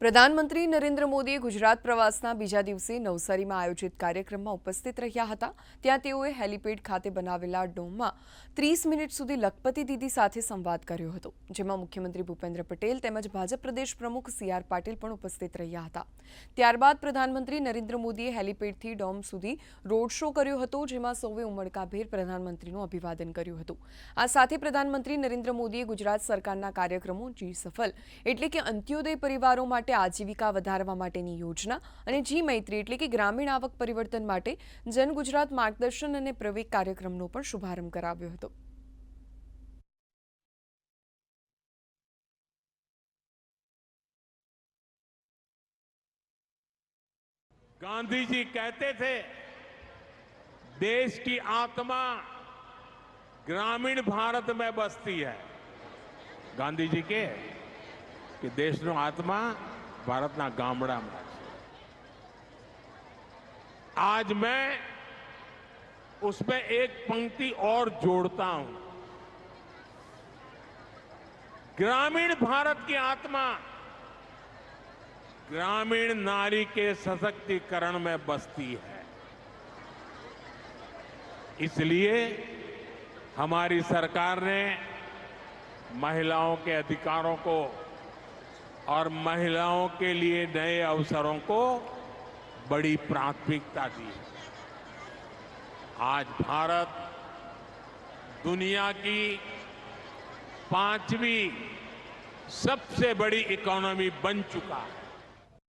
પ્રધાનમંત્રી નરેન્દ્ર મોદીએ ગુજરાત પ્રવાસના બીજા દિવસે નવસારીમાં આયોજિત કાર્યક્રમમાં ઉપસ્થિત રહ્યા હતા. ત્યાં તેઓએ હેલીપેડ ખાતે બનાવેલા ડોમમાં ત્રીસ મિનિટ સુધી લખપતિ દીદી સાથે સંવાદ કર્યો હતો, જેમાં મુખ્યમંત્રી ભૂપેન્દ્ર પટેલ તેમજ ભાજપ પ્રદેશ પ્રમુખ સી આર પાટીલ પણ ઉપસ્થિત રહ્યા હતા. ત્યારબાદ પ્રધાનમંત્રી નરેન્દ્ર મોદીએ હેલીપેડથી ડોમ સુધી રોડ શો કર્યો હતો, જેમાં સૌએ ઉમળકાભેર પ્રધાનમંત્રીનું અભિવાદન કર્યું હતું. આ સાથે પ્રધાનમંત્રી નરેન્દ્ર મોદીએ ગુજરાત સરકારના કાર્યક્રમો જી સફલ એટલે કે અંત્યોદય પરિવારો માટે આજીવિકા વધારવા માટેની યોજના અને જી મૈત્રી એટલે કે ગ્રામીણ આવક પરિવર્તન માટે જન ગુજરાત માર્ગદર્શન અને પ્રવેગ કાર્યક્રમનો પણ શુભારંભ કરાવ્યો હતો गांधी जी कहते थे देश की आत्मा ग्रामीण भारत में बसती है ગાંધી જી કે કે દેશનો આત્મા ભારતના ગામડામાં છે आज मैं उसमें एक पंक्ति और जोड़ता हूं ग्रामीण भारत की आत्मा ग्रामीण नारी के सशक्तिकरण में बसती है इसलिए हमारी सरकार ने महिलाओं के अधिकारों को और महिलाओं के लिए नए अवसरों को बड़ी प्राथमिकता दी है। आज भारत दुनिया की पांचवी सबसे बड़ी इकोनॉमी बन चुका है।